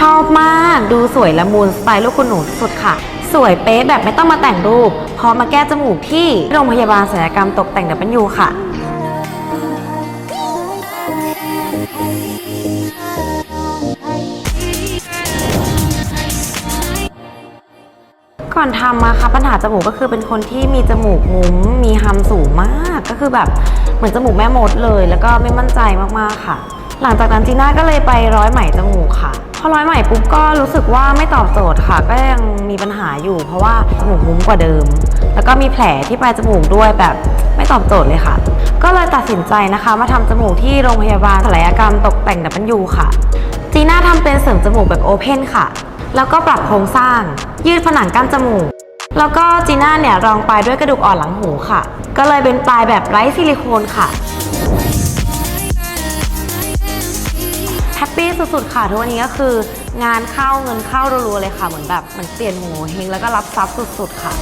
ชอบมากดูสวยละมุนสไตล์ลูกคุณหนูสุดค่ะ สวยเป๊ะแบบไม่ต้องมาแต่งรูปพร้อมมาแก้จมูกที่โรงพยาบาลศัลยกรรมตกแต่ง W ค่ะก่อนทำมาค่ะปัญหาจมูกก็คือเป็นคนที่มีจมูกงุ้มมีฮัมสูงมาก ก็คือแบบเหมือนจมูกแม่มดเลย แล้วก็ไม่มั่นใจมากๆค่ะ หลังจากนั้นจีน่าก็เลยไปร้อยไหมจมูกค่ะ พอร้อยไหม่ปุ๊บก็รู้สึกว่าไม่ตอบโจทย์ค่ะ ก็ยังมีปัญหาอยู่ เพราะว่าจมูกงุ้มกว่าเดิม แล้วก็มีแผลที่ปลายจมูกด้วยแบบไม่ตอบโจทย์เลยค่ะ ก็เลยตัดสินใจนะคะ มาทำจมูกที่โรงพยาบาลศัลยกรรมตกแต่งดับเบิลยูค่ะ จีน่าทำเป็นเสริมจมูกแบบโอเพนค่ะ แล้วก็ปรับโครงสร้าง ยืดผนังกั้นจมูก แล้วก็จีน่าเนี่ยรองปลายด้วยกระดูกอ่อนหลังหูค่ะ ก็เลยเป็นปลายแบบไร้ซิลิโคนค่ะ แฮปปี้สุดๆ ค่ะ ทุกวันนี้ก็คืองานเข้าเงินเข้ารัวๆเลยค่ะ เหมือนแบบเหมือนเปลี่ยนโหัวเฮงแล้วก็รับทรัพย์สุดๆ ค่ะ